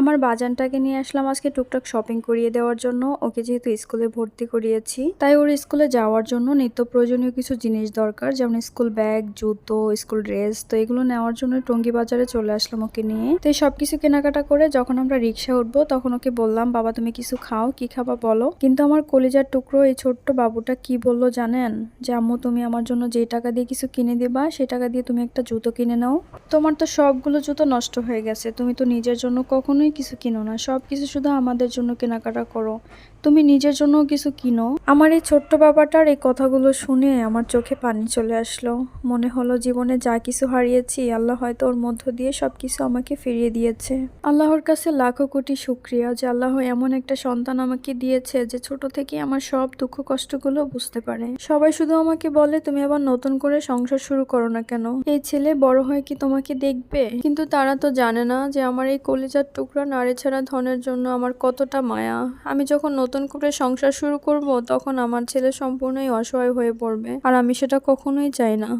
আমার বাজানটাকে নিয়ে আসলাম আজকে টুকটাক শপিং করিয়ে দেওয়ার জন্য। ওকে যেহেতু স্কুলে ভর্তি করিয়েছি, তাই ওর স্কুলে যাওয়ার জন্য নিত্য প্রয়োজনীয় কিছু জিনিস দরকার, যেমন স্কুল ব্যাগ জুতো স্কুল ড্রেস তো এগুলো নেওয়ার জন্য টঙ্গি বাজারে চলে আসলাম ওকে নিয়ে। তো এই সবকিছু কেনাকাটা করে যখন আমরা রিক্সা উঠবো, তখন ওকে বললাম, বাবা, তুমি কিছু খাও, কি খাবা বলো? কিন্তু আমার কলিজার টুকরো, এই ছোট্ট বাবুটা কি বলল জানেন? যে আম্মু, তুমি আমার জন্য যে টাকা দিয়ে কিছু কিনে দেবা সেই টাকা দিয়ে তুমি একটা জুতো কিনে নাও। তোমার তো সবগুলো জুতো নষ্ট হয়ে গেছে, তুমি তো নিজের জন্য কখনোই কিছু কিনো না সব কিছু শুধু আমাদের জন্য কেনাকাটা করো। তুমি নিজের জন্য কিছু কিনো। আমার এই ছোট্ট বাবাটার এই কথাগুলো শুনে আমার চোখে পানি চলে আসলো। মনে হলো জীবনে যা কিছু হারিয়েছি, আল্লাহ হয়তো ওর মধ্য দিয়ে সব কিছু আমাকে ফিরিয়ে দিয়েছে। আল্লাহর কাছে লাখো কোটি শুক্রিয়া যে আল্লাহ এমন একটা সন্তান আমাকে দিয়েছে যে ছোট থেকে আমার সব দুঃখ কষ্টগুলো বুঝতে পারে। সবাই শুধু আমাকে বলে, তুমি আবার নতুন করে সংসার শুরু করো না কেন? এই ছেলে বড় হয়ে কি তোমাকে দেখবে? কিন্তু তারা তো জানে না যে আমার এই কলিজার টুকরা নাড়ে ছাড়া ধনের জন্য আমার কতটা মায়া। আমি যখন নতুন করে সংসার শুরু করব, তখন আমার ছেলে সম্পূর্ণই অসহায় হয়ে পড়বে, আর আমি সেটা কখনোই চাই না।